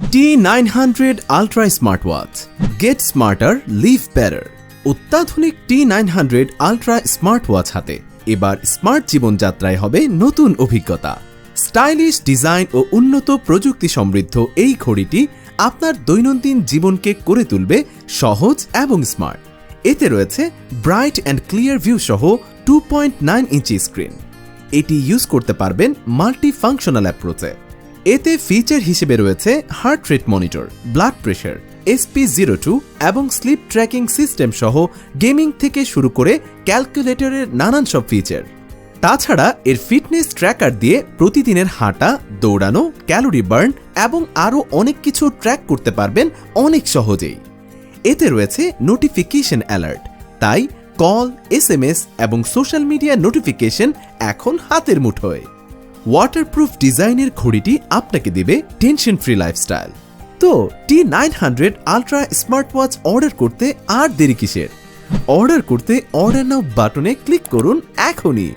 T nine hundred ultra smart watch get smarter live better অত্যাধুনিক T nine hundred ultra smart watch হাতে। এবার smart জীবনযাত্রায় হবে নতুন অভিজ্ঞতা। স্টাইলিশ ডিজাইন ও উন্নত প্রযুক্তি সমৃদ্ধ এই ঘড়িটি আপনার দৈনন্দিন জীবনকে করে তুলবে সহজ এবং স্মার্ট এতে রয়েছে ব্রাইট অ্যান্ড ক্লিয়ার ভিউ সহ two point nine inch screen এটি ইউজ করতে পারবেন মাল্টি ফাংশনাল অ্যাপ্রোচে এতে ফিচার হিসেবে রয়েছে heart rate monitor blood pressure SP zero two এবং স্লিপ ট্র্যাকিং সিস্টেম সহ গেমিং থেকে শুরু করে ক্যালকুলেটরের নানান সব ফিচার তাছাড়া এর ফিটনেস ট্র্যাকার দিয়ে প্রতিদিনের হাঁটা, দৌড়ানো ক্যালোরি বার্ন এবং আরও অনেক কিছু ট্র্যাক করতে পারবেন অনেক সহজেই। এতে রয়েছে নোটিফিকেশন অ্যালার্ট তাই কল এসএমএস এবং সোশ্যাল মিডিয়া নোটিফিকেশন এখন হাতের মুঠোয়। ওয়াটারপ্রুফ ডিজাইনের ঘড়িটি আপনাকে দেবে টেনশন ফ্রি লাইফস্টাইল তো T nine hundred ultra smart watch order করতে আর দেরি কিসের? অর্ডার করতে অর্ডার নাও বাটনে ক্লিক করুন এখনই।